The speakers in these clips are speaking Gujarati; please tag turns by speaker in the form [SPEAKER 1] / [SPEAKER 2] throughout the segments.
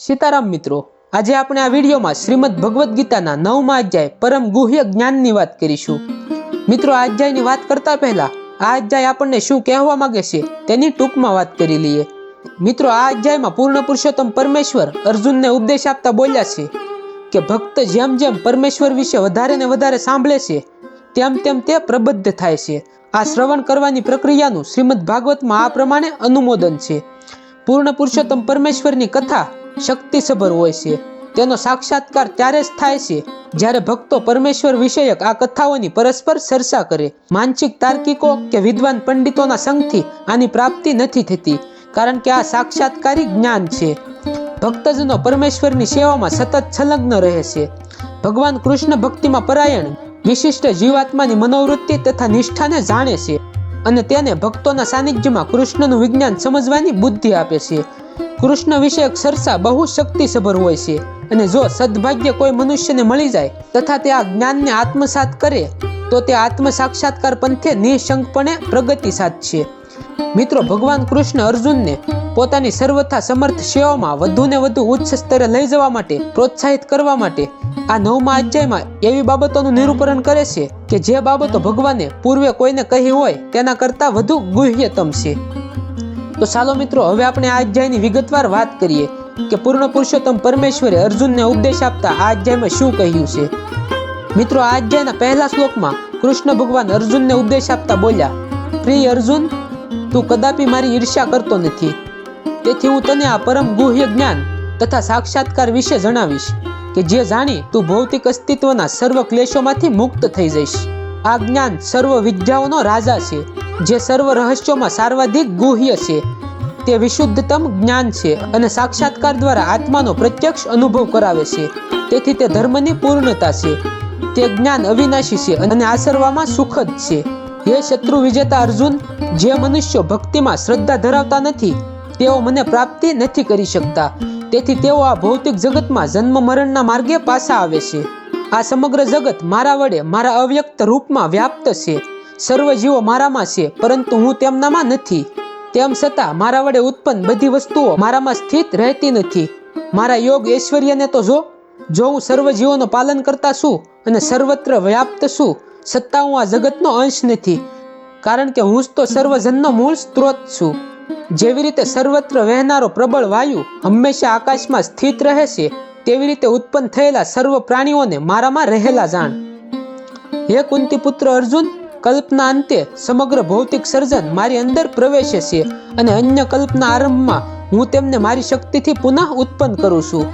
[SPEAKER 1] સીતારામ મિત્રો, આજે આપણે આ વિડીયોમાં શ્રીમદ ભગવદ્ ગીતાના નવમા અધ્યાય પરમ ગુહ્ય જ્ઞાનની વાત કરીશું. મિત્રો, આ અધ્યાયની વાત કરતા પહેલા આ અધ્યાય આપણને શું કહેવા માંગે છે તેની ટૂંકમાં વાત કરી લઈએ. મિત્રો, આ અધ્યાયમાં પૂર્ણ પુરુષોત્તમ પરમેશ્વર અર્જુનને ઉપદેશ આપતા બોલ્યા છે કે ભક્ત જેમ જેમ પરમેશ્વર વિશે વધારે ને વધારે સાંભળે છે, તેમ તેમ તે પ્રબદ્ધ થાય છે. આ શ્રવણ કરવાની પ્રક્રિયાનું શ્રીમદ ભાગવતમાં આ પ્રમાણે અનુમોદન છે. પૂર્ણ પુરુષોત્તમ પરમેશ્વરની કથા શક્તિસભર હોય છે. તેનો સાક્ષાત્કાર ત્યારે જ થાય છે, જ્યારે ભક્તો પરમેશ્વર વિષયક આ કથાઓની પરસ્પર ચર્ચા કરે. માનસિક તાર્કિકો કે વિદ્વાન પંડિતોના સંઘથી આની પ્રાપ્તિ નથી થતી, કારણ કે આ સાક્ષાત્કારી જ્ઞાન છે. ભક્તજનો પરમેશ્વરની સેવામાં સતત સંલગ્ન રહે છે. ભગવાન કૃષ્ણ ભક્તિમાં પરાયણ, વિશિષ્ટ જીવાત્માની મનોવૃત્તિ તથા નિષ્ઠાને જાણે છે અને તેને ભક્તોના સાનિધ્યમાં કૃષ્ણનું વિજ્ઞાન સમજવાની બુદ્ધિ આપે છે. કૃષ્ણ વિષયક ચર્ચા બહુ શક્તિસભર હોય છે. અને જો સદભાગ્ય કોઈ મનુષ્યને મળી જાય તથા તે આ જ્ઞાનને આત્મસાત કરે, તો તે આત્મ સાક્ષાત્કાર પંથે નિઃશંકપણે પ્રગતિ સાધશે મિત્રો, ભગવાન કૃષ્ણ અર્જુનને પોતાની સર્વથા સમર્થ સેવામાં વધુને વધુ ઉચ્ચ સ્તરે લઈ જવા માટે, પ્રોત્સાહિત કરવા માટે આ નવમા અધ્યાયમાં એવી બાબતોનું નિરૂપણ કરે છે કે જે બાબતો ભગવાને પૂર્વે કોઈને કહી હોય તેના કરતાં વધુ ગુહ્યતમ છે. તો ચાલો મિત્રો, હવે આપણે આ અધ્યાયની વિગતવાર વાત કરીએ કે પૂર્ણ પુરુષોત્તમ પરમેશ્વરે અર્જુનને ઉપદેશ આપતા આ અધ્યાયમાં શું કહ્યું છે? મિત્રો, આ અધ્યાયના પહેલા શ્લોકમાં કૃષ્ણ ભગવાન અર્જુનને ઉપદેશ આપતા બોલ્યા, પ્રિય અર્જુન, તું કદાપી મારી ઈર્ષ્યા કરતો નથી. તેથી હું તને આ પરમ ગુહ્ય જ્ઞાન તથા સાક્ષાત્કાર વિશે જણાવીશ કે જે જાણી તું ભૌતિક અસ્તિત્વના સર્વ ક્લેશોમાંથી મુક્ત થઈ જઈશ. આ જ્ઞાન સર્વ વિદ્યાઓનો રાજા છે. જે સર્વ રહસ્યોમાં સાર્વાધિક ગુહ્ય છે. તે વિશુદ્ધતમ જ્ઞાન છે અને સાક્ષાત્કાર દ્વારા આત્માનો પ્રત્યક્ષ અનુભવ કરાવે છે. તેથી તે ધર્મની પૂર્ણતા છે. તે જ્ઞાન અવિનાશી છે અને આસરવામાં સુખદ છે. હે શત્રુ વિજેતા અર્જુન, જે મનુષ્યો ભક્તિમાં શ્રદ્ધા ધરાવતા નથી, તેઓ મને પ્રાપ્તિ નથી કરી શકતા. તેથી તેઓ આ ભૌતિક જગતમાં જન્મ મરણના માર્ગે પાછા આવે છે. આ સમગ્ર જગત મારા વડે મારા અવ્યક્ત રૂપમાં વ્યાપ્ત છે. સર્વ જીવો મારામાં છે, પરંતુ હું તેમનામાં નથી. તેમ છતાં મારા વડે ઉત્પન્ન બધી વસ્તુઓ મારામાં સ્થિત રહેતી નથી. મારા યોગ ઐશ્વર્યને તો જો જો હું સર્વ જીવોનું પાલન કરતા છું અને સર્વત્ર વ્યાપ્ત છું છતાં હું આ જગતનો અંશ નથી, કારણ કે હું જ તો સર્વજનનો મૂળ સ્ત્રોત છું. જેવી રીતે સર્વત્ર વહેનારો પ્રબળ વાયુ હંમેશા આકાશમાં સ્થિત રહે છે, તેવી રીતે ઉત્પન્ન થયેલા સર્વ પ્રાણીઓને મારામાં રહેલા જાણ. હે કુંતી પુત્ર અર્જુન કલ્પના અંતે સમગ્ર ભૌતિક સર્જન મારી અંદર પ્રવેશે છે અને અન્ય કલ્પના આરંભમાં હું તેમને મારી શક્તિથી પુનઃ ઉત્પન્ન કરું છું.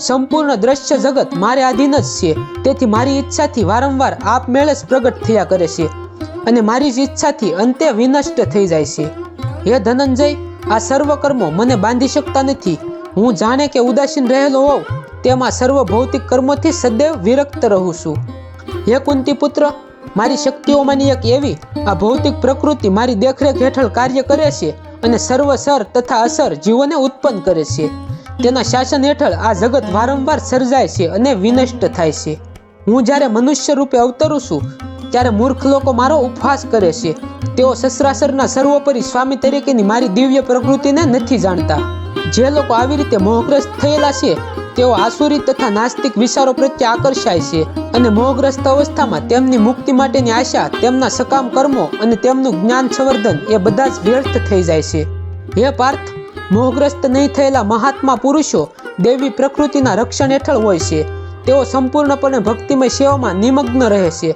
[SPEAKER 1] સંપૂર્ણ દ્રશ્ય જગત મારે આધીન જ છે. તેથી મારી ઈચ્છાથી વારંવાર આપમેળે જ પ્રગટ થયા કરે છે અને મારી જ ઈચ્છાથી અંતે વિનષ્ટ થઈ જાય છે. હે ધનંજય, આ સર્વ કર્મો મને બાંધી શકતા નથી. હું જાણે કે ઉદાસીન રહેલો હોઉં તેમાં સર્વ ભૌતિક કર્મોથી સદૈવ વિરક્ત રહું છું. હે કુંતી પુત્ર મારી શક્તિઓમાંની એક એવી, આ ભૌતિક પ્રકૃતિ મારી દેખરેખ હેઠળ કાર્ય કરે છે અને સર્વસર તથા અસર જીવોને ઉત્પન્ન કરે છે. તેના શાસન હેઠળ આ જગત વારંવાર સર્જાય છે અને વિનષ્ટ થાય છે. હું જ્યારે મનુષ્ય રૂપે અવતરું છું, ત્યારે મૂર્ખ લોકો મારો ઉપહાસ કરે છે. તેઓ સસરાસરના સર્વોપરી સ્વામી તરીકેની મારી દિવ્ય પ્રકૃતિને નથી જાણતા. જે લોકો આવી રીતે મોહગ્રસ્ત થયેલા છે, તેઓ આસુરી તથા નાસ્તિક વિચારો પ્રત્યે આકર્ષાય છે અને મોહગ્રસ્ત અવસ્થામાં તેમની મુક્તિ માટેની આશા, તેમના સકામ કર્મો અને તેમનું જ્ઞાન સંવર્ધન એ બધા જ વ્યર્થ થઈ જાય છે. હે પાર્થ, મોહગ્રસ્ત નહીં થયેલા મહાત્મા પુરુષો દેવી પ્રકૃતિના રક્ષણ હેઠળ હોય છે. તેઓ સંપૂર્ણપણે ભક્તિમય સેવામાં નિમગ્ન રહે છે.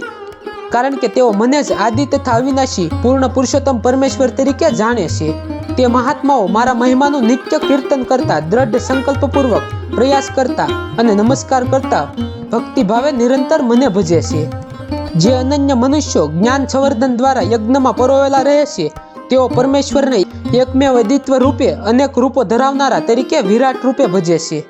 [SPEAKER 1] કારણ કે તેઓ મને જ આદિ તથા અવિનાશી પૂર્ણ પુરુષોત્તમ પરમેશ્વર તરીકે જાણે છે. તે મહાત્માઓ મારા મહિમાનું નિત્ય કીર્તન કરતા, દ્રઢ સંકલ્પપૂર્વક પ્રયાસ કરતા અને નમસ્કાર કરતા ભક્તિભાવે નિરંતર મને ભજે છે. જે અનન્ય મનુષ્યો જ્ઞાન સંવર્ધન દ્વારા યજ્ઞમાં પરોવેલા રહે છે, તેઓ પરમેશ્વરને એકમેવ અદ્વિત્વ રૂપે અનેક રૂપો ધરાવનારા તરીકે વિરાટ રૂપે ભજે છે.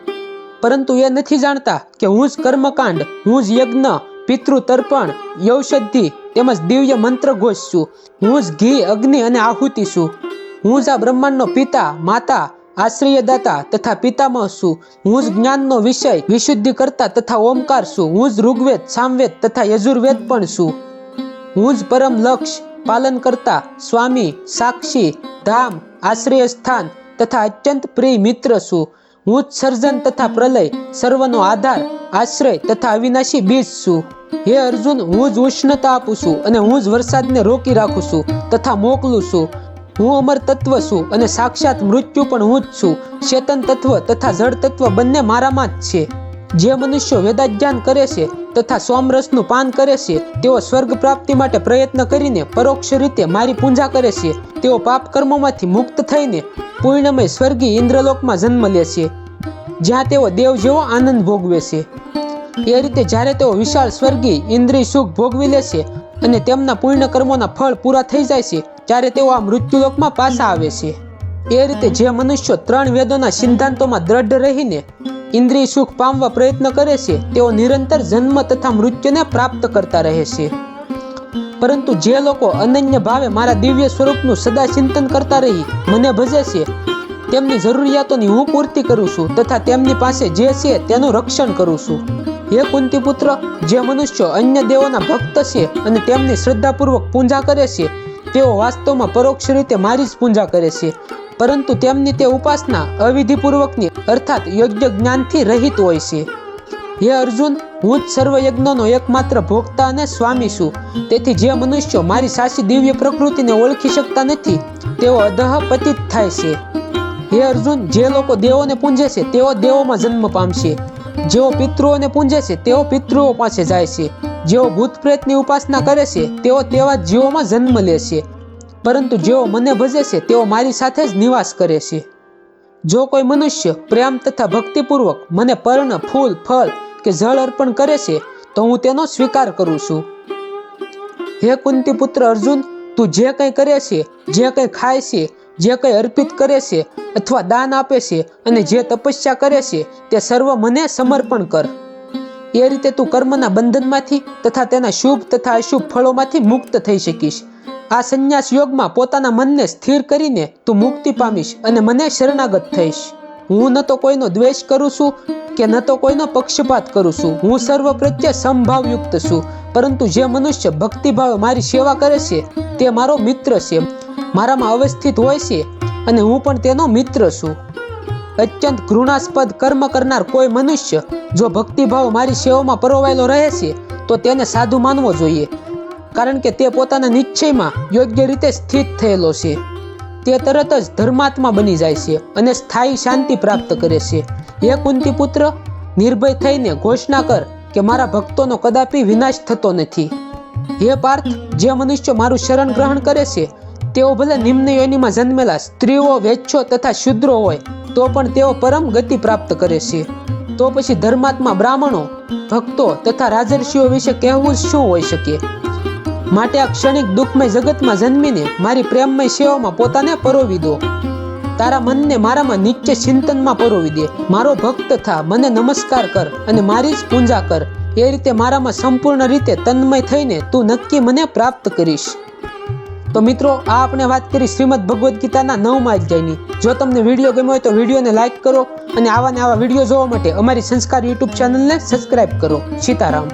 [SPEAKER 1] પરંતુ એ નથી જાણતા કે હું જ કર્મકાંડ, હું જ યજ્ઞ પિતૃ તર્પણ યૌષધિ તેમજ દિવ્ય મંત્ર ઘોષ છું. હું જ ઘી, અગ્નિ અને આહુતિ છું. હું જ આ બ્રહ્માંડનો પિતા, માતા, આશ્રયદાતા તથા પિતામહ છું. હું જ જ્ઞાનનો વિષય વિશુદ્ધિ કરતા તથા ઓમકાર છું. હું જ ઋગ્વેદ, સામવેદ તથા યજુર્વેદ પણ છું. હું જ પરમ લક્ષ પાલન કરતા સ્વામી, સાક્ષી, ધામ આશ્રય સ્થાન તથા અત્યંત પ્રિય મિત્ર છું. હું જ સર્જન તથા પ્રલય, સર્વનો આધાર, આશ્રય તથા અવિનાશી બીજ છું. હે અર્જુન, હું જ ઉષ્ણતા આપું છું અને હું જ વરસાદને રોકી રાખું છું તથા મોકલું છું. હું અમર તત્વ છું અને સાક્ષાત મૃત્યુ પણ હું જ છું. ચેતન તત્વ તથા જળ તત્વ બંને મારામાં જ છે. જે મનુષ્યો વેદાધ્યાન કરે છે તથા સોમરસનું પાન કરે છે, તેઓ સ્વર્ગ પ્રાપ્તિ માટે પ્રયત્ન કરીને પરોક્ષ રીતે મારી પૂજા કરે છે. તેઓ પાપ કર્મોમાંથી મુક્ત થઈને પૂર્ણમય સ્વર્ગી ઇન્દ્રલોકમાં જન્મ લે છે, જ્યાં તેઓ દેવ જેવો આનંદ ભોગવે છે. એ રીતે જ્યારે તેઓ વિશાળ સ્વર્ગી ઇન્દ્રિય સુખ ભોગવી લે છે અને તેમના પૂર્ણ કર્મોના ફળ પૂરા થઈ જાય છે ત્યારે તેઓ આ મૃત્યુલોકમાં પાછા આવે છે. એ રીતે જે મનુષ્યો ત્રણ વેદોના સિદ્ધાંતોમાં દ્રઢ રહીને ઇન્દ્રિય સુખ પામવા પ્રયત્ન કરે છે, તેઓ નિરંતર જન્મ તથા મૃત્યુને પ્રાપ્ત કરતા રહે છે. પરંતુ જે લોકો અનન્ય ભાવે મારા દિવ્ય સ્વરૂપનું સદા ચિંતન કરતા રહી, મને ભજે છે, તેમની જરૂરિયાતોની હું પૂર્તિ કરું છું તથા તેમની પાસે જે છે તેનું રક્ષણ કરું છું. હે કુંતી પુત્ર જે મનુષ્યો અન્ય દેવોના ભક્ત છે અને તેમની શ્રદ્ધાપૂર્વક પૂજા કરે છે તેઓ વાસ્તવમાં પરોક્ષ રીતે મારી જ પૂજા કરે છે. પરંતુ તેમની તે ઉપાસના અવિધિપૂર્વકની અર્થાત યોગ્ય જ્ઞાનથી રહિત હોય છે. હે અર્જુન, હું જ સર્વ એકમાત્ર ભોગતા અને સ્વામી છું. તેથી જે મનુષ્યો મારી સાચી દિવ્ય પ્રકૃતિને ઓળખી શકતા નથી, તેઓ અધઃ પતિત થાય છે. હે અર્જુન, જે લોકો દેવોને પૂંજે છે, તેઓ દેવોમાં જન્મ પામશે. જેઓ પિતૃઓને પૂંજે છે, તેઓ પિતૃઓ પાસે જાય છે. જેઓ ભૂત પ્રેતની ઉપાસના કરે છે, તેઓ તેવા જીવોમાં જન્મ લે છે. પરંતુ જેઓ મને ભજે છે, તેઓ મારી સાથે જ નિવાસ કરે છે. જો કોઈ મનુષ્ય પ્રેમ તથા ભક્તિપૂર્વક મને પર્ણ, ફૂલ, ફળ કે જળ અર્પણ કરે છે, તો હું તેનો સ્વીકાર કરું છું. હે કુંતી પુત્ર અર્જુન, તું જે કંઈ કરે છે, જે કંઈ ખાય છે, જે કંઈ અર્પિત કરે છે, અથવા દાન આપે છે અને જે તપસ્યા કરે છે, તે સર્વ મને સમર્પણ કર. એ રીતે તું કર્મના બંધનમાંથી તથા તેના શુભ તથા અશુભ ફળોમાંથી મુક્ત થઈ શકીશ. આ સંન્યાસ યોગમાં પોતાના મનને સ્થિર કરીને તું મુક્તિ પામીશ અને મને શરણાગત થઈશ. હું ન તો કોઈનો દ્વેષ કરું છું કે ન તો કોઈનો પક્ષપાત કરું છું. હું સર્વ પ્રત્યે સંભાવયુક્ત છું, પરંતુ જે મનુષ્ય ભક્તિભાવે મારી સેવા કરે છે, તે મારો મિત્ર છે. મારામાં અવસ્થિત હોય છે અને હું પણ તેનો મિત્ર છું. અત્યંત ઘૃણાસ્પદ કર્મ કરનાર કોઈ મનુષ્ય જો ભક્તિભાવ મારી સેવામાં પરોવાયેલો રહે છે, તો તેને સાધુ માનવો જોઈએ. કારણ કે તે પોતાના નિશ્ચયમાં યોગ્ય રીતે સ્થિત થયેલો છે. તે તરત જ ધર્માત્મા બની જાય છે અને સ્થાયી શાંતિ પ્રાપ્ત કરે છે. હે કુંતી પુત્ર નિર્ભય થઈને ઘોષણા કર કે મારા ભક્તોનો કદાપી વિનાશ થતો નથી. હે પાર્થ, જે મનુષ્ય મારું શરણ ગ્રહણ કરે છે, તેઓ ભલે નિમ્ન યોનિમાં જન્મેલા સ્ત્રીઓ, વેચ્છો તથા શુદ્રો હોય તો પણ તેઓ પરમ ગતિ પ્રાપ્ત કરે છે. તો પછી ધર્માત્મા બ્રાહ્મણો, ભક્તો તથા રાજર્ષિઓ વિશે કહેવું શું હોઈ શકે? માટે આ ક્ષણિક દુઃખમય જગતમાં જન્મીને મારી પ્રેમમય સેવામાં પોતાને પરોવી દો. તારા મનને મારામાં નિત્ય ચિંતનમાં પરોવી દે. મારો ભક્ત થા, મને નમસ્કાર કર અને મારી જ પૂજા કર. એ રીતે મારામાં સંપૂર્ણ રીતે તન્મય થઈને તું નક્કી મને પ્રાપ્ત કરીશ. તો મિત્રો, આ આપણે વાત કરી શ્રીમદ ભગવદ્ ગીતાના નવમા અધ્યાયની. જો તમને વીડિયો ગમ્યો હોય તો વિડીયોને લાઈક કરો અને આવા ને આવા વીડિયો જોવા માટે અમારી સંસ્કાર યુટ્યુબ ચેનલને સબસ્ક્રાઇબ કરો. સીતારામ.